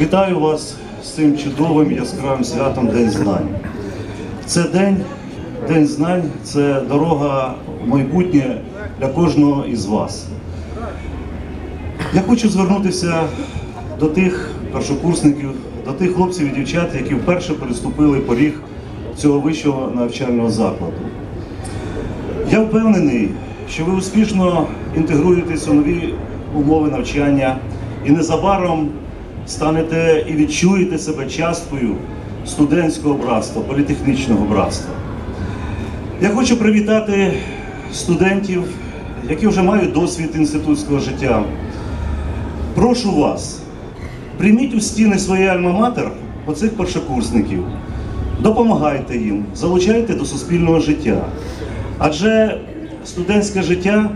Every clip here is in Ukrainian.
Вітаю вас з цим чудовим яскравим святом День знань. Це день, День знань це дорога в майбутнє для кожного із вас. Я хочу звернутися до тих першокурсників, до тих хлопців і дівчат, які вперше переступили поріг цього вищого навчального закладу. Я впевнений, що ви успішно інтегруєтесь у нові умови навчання і незабаром станете і відчуєте себе часткою студентського братства, політехнічного братства. Я хочу привітати студентів, які вже мають досвід інститутського життя. Прошу вас, прийміть у стіни своєї альма-матер оцих першокурсників, допомагайте їм, залучайте до суспільного життя. Адже студентське життя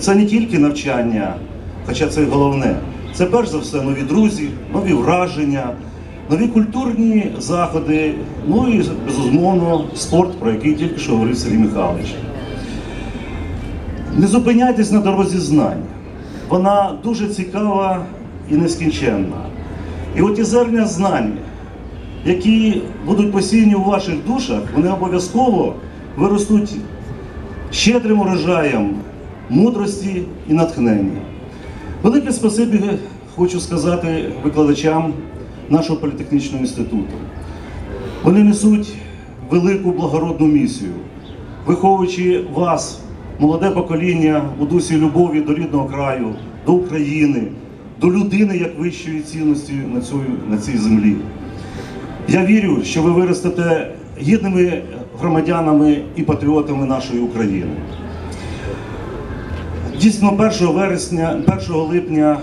це не тільки навчання, хоча це головне. Це перш за все нові друзі, нові враження, нові культурні заходи, ну і безумовно спорт, про який тільки що говорив Сергій Михайлович. Не зупиняйтесь на дорозі знань. Вона дуже цікава і нескінченна. І от ті зерня знань, які будуть посіяні у ваших душах, вони обов'язково виростуть щедрим урожаєм мудрості і натхнення. Велике спасибі хочу сказати викладачам нашого політехнічного інституту. Вони несуть велику благородну місію, виховуючи вас, молоде покоління, у дусі любові до рідного краю, до України, до людини як вищої цінності на, цю, на цій землі. Я вірю, що ви виростете гідними громадянами і патріотами нашої України. Дійсно, 1 вересня, 1 липня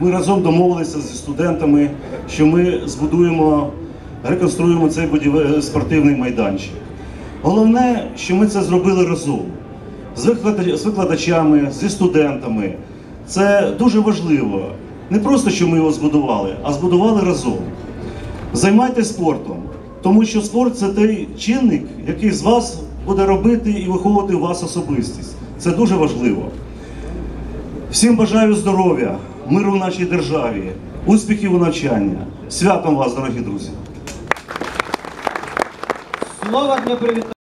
ми разом домовилися зі студентами, що ми збудуємо, реконструємо цей будівель- спортивний майданчик. Головне, що ми це зробили разом з викладачами, зі студентами. Це дуже важливо. Не просто, що ми його збудували, а збудували разом. Займайтесь спортом, тому що спорт це той чинник, який з вас буде робити і виховувати у вас особистість. Це дуже важливо. Всім бажаю здоров'я, миру в нашій державі, успіхів у навчанні. Святом вас, дорогі друзі! Слово для привітання.